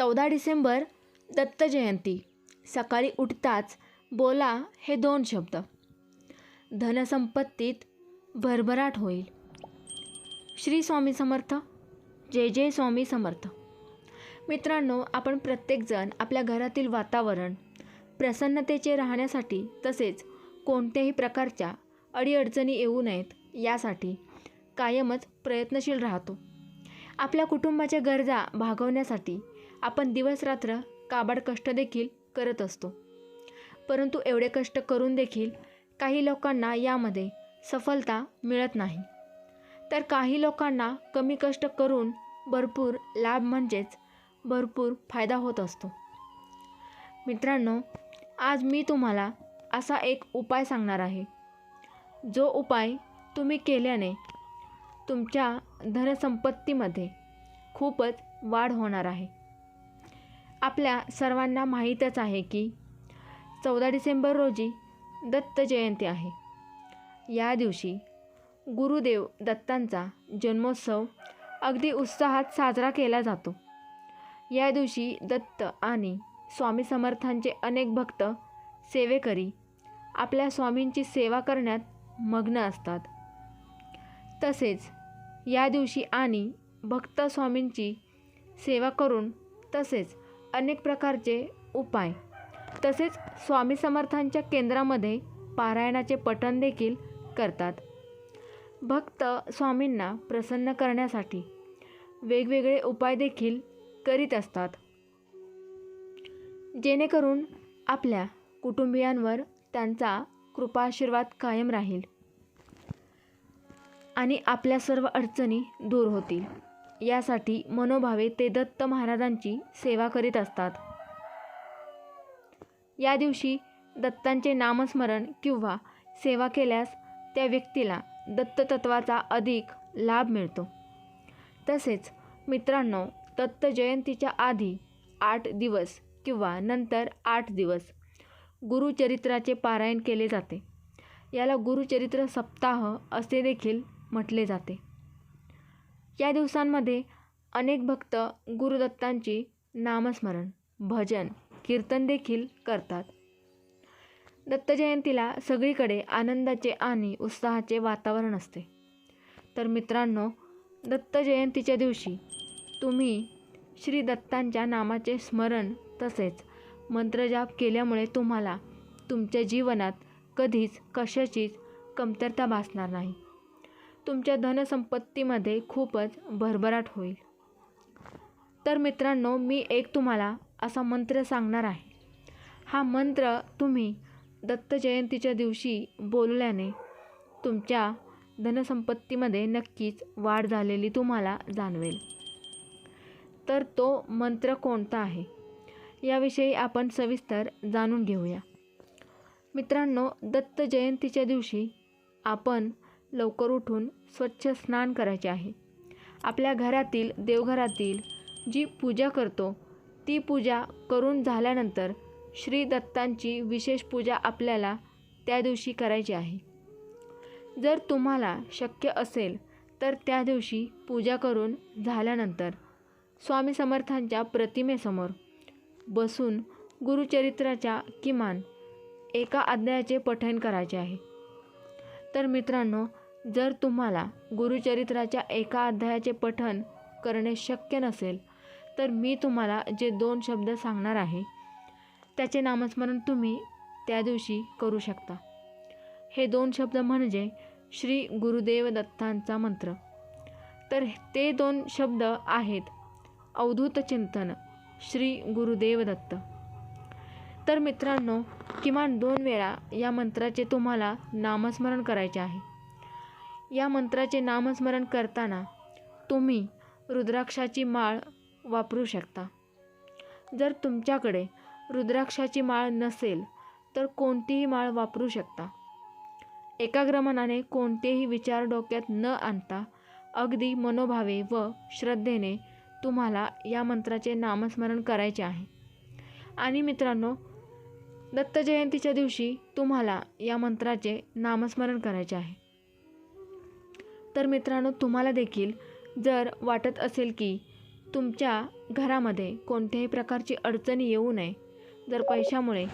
चौदा डिसेंबर दत्त जयंती. सकाळी उठताच बोला हे दोन शब्द. धनसंपत्तीत भरभराट होईल. श्री स्वामी समर्थ. जय जय स्वामी समर्थ. मित्रांनो आपण प्रत्येकजण आपल्या घरातील वातावरण प्रसन्नतेचे राहण्यासाठी तसेच कोणत्याही प्रकारच्या अडीअडचणी येऊ नयेत यासाठी कायमच प्रयत्नशील राहतो. आपल्या कुटुंबाच्या गरजा भागवण्यासाठी आपण दिवसरात्र काबाड कष्ट देखील करत असतो. परंतु एवढे कष्ट करून देखील काही लोकांना यामध्ये सफलता मिळत नाही. तर काही लोकांना कमी कष्ट करून भरपूर लाभ म्हणजेच भरपूर फायदा होत असतो. मित्रांनो आज मी तुम्हाला असा एक उपाय सांगणार आहे. जो उपाय तुम्ही केल्याने तुमच्या धनसंपत्तीमध्ये खूपच वाढ होणार आहे. आपल्या सर्वांना माहीतच आहे की चौदा डिसेंबर रोजी दत्त जयंती आहे. या दिवशी गुरुदेव दत्तांचा जन्मोत्सव अगदी उत्साहात साजरा केला जातो. या दिवशी दत्त आणि स्वामी समर्थांचे अनेक भक्त सेवेकरी आपल्या स्वामींची सेवा करण्यात मग्न असतात. तसेच या दिवशी आणि भक्त स्वामींची सेवा करून तसेच अनेक प्रकारचे उपाय. तसेच स्वामी समर्थांच्या केंद्रामध्ये पारायणाचे पठण देखील करतात. भक्त स्वामींना प्रसन्न करण्यासाठी वेगवेगळे उपाय देखील करीत असतात. जेणेकरून आपल्या कुटुंबियांवर त्यांचा कृपाशीर्वाद कायम राहील आणि आपल्या सर्व अडचणी दूर होतील. यासाठी मनोभावे ते दत्त महाराजांची सेवा करीत असतात. या दिवशी दत्तांचे नामस्मरण किंवा सेवा केल्यास त्या व्यक्तीला दत्ततत्वाचा अधिक लाभ मिळतो. तसेच मित्रांनो दत्त जयंतीच्या आधी आठ दिवस किंवा नंतर आठ दिवस गुरुचरित्राचे पारायण केले जाते. याला गुरुचरित्र सप्ताह असे देखील म्हटले जाते. या दिवसांमध्ये अनेक भक्त गुरुदत्तांची नामस्मरण भजन कीर्तन देखील करतात. दत्त जयंतीला सगळीकडे आनंदाचे आणि उत्साहाचे वातावरण असते. तर मित्रांनो दत्त जयंतीच्या दिवशी तुम्ही श्री दत्तांच्या नामाचे स्मरण तसेच मंत्रजाप केल्यामुळे तुम्हाला तुमच्या जीवनात कधीच कशाचीच कमतरता भासणार नाही. तुमच्या धनसंपत्तीमध्ये खूपच भरभराट होईल. तर मित्रांनो मी एक तुम्हाला असा मंत्र सांगणार आहे. हा मंत्र तुम्ही दत्त जयंतीच्या दिवशी बोलल्याने तुमच्या धनसंपत्तीमध्ये नक्कीच वाढ झालेली तुम्हाला जाणवेल. तर तो मंत्र कोणता आहे? याविषयी आपण सविस्तर जाणून घेऊया. मित्रांनो दत्त जयंतीच्या दिवशी आपण लवकर उठून स्वच्छ स्नान करायचे आहे. आपल्या घरातील देवघरातील जी पूजा करतो ती पूजा करून झाल्यानंतर श्री दत्तांची विशेष पूजा आपल्याला त्या दिवशी करायची आहे. जर तुम्हाला शक्य असेल तर त्या दिवशी पूजा करून झाल्यानंतर स्वामी समर्थांच्या प्रतिमेसमोर बसून गुरुचरित्राच्या किमान एका अध्यायाचे पठण करायचे आहे. तर मित्रांनो जर तुम्हाला गुरुचरित्राच्या एका अध्यायाचे पठन करणे शक्य नसेल तर मी तुम्हाला जे दोन शब्द सांगणार आहे त्याचे नामस्मरण तुम्ही त्या दिवशी करू शकता. हे दोन शब्द म्हणजे श्री गुरुदेव दत्तांचा मंत्र. तर ते दोन शब्द आहेत अवधूत चिंतन श्री गुरुदेव दत्त तर मित्रांनो किमान दोन वेळा या मंत्राचे तुम्हाला नामस्मरण करायचे आहे. या मंत्राचे नामस्मरण करताना तुम्ही रुद्राक्षाची माळ वापरू शकता. जर तुमच्याकडे रुद्राक्षाची माळ नसेल तर कोणतीही माळ वापरू शकता. एकाग्र मनाने कोणतेही विचार डोक्यात न आणता अगदी मनोभावे व श्रद्धेने तुम्हाला या मंत्राचे नामस्मरण करायचे आहे. आणि मित्रांनो दत्त जयंतीच्या दिवशी तुम्हाला या मंत्राचे नामस्मरण करायचे आहे. तर मित्रांनो तुम्हाला देखील जर वाटत असेल की तुमच्या घरामध्ये कोणत्याही प्रकारची अडचणी येऊ नये जर पैशामुळे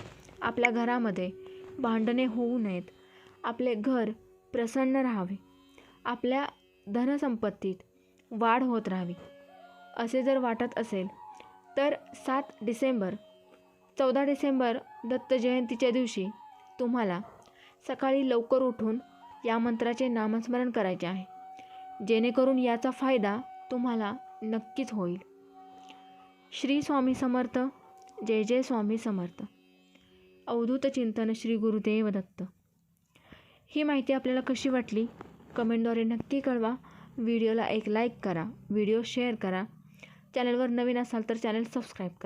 आपल्या घरामध्ये भांडणे होऊ नयेत आपले घर प्रसन्न राहावे आपल्या धनसंपत्तीत वाढ होत राहावी असे जर वाटत असेल तर सात डिसेंबर चौदा डिसेंबर दत्त जयंतीच्या दिवशी तुम्हाला सकाळी लवकर उठून या मंत्राचे नामस्मरण करायचे आहे. जेणेकरून याचा फायदा तुम्हाला नक्कीच होईल. श्री स्वामी समर्थ जय जय स्वामी समर्थ. अवधूत चिंतन श्री गुरुदेव दत्त. ही माहिती आपल्याला कशी वाटली? कमेंटद्वारे नक्की कळवा. व्हिडिओला एक लाईक करा. व्हिडिओ शेअर करा. चॅनलवर नवीन असाल तर चॅनल सबस्क्राईब करा.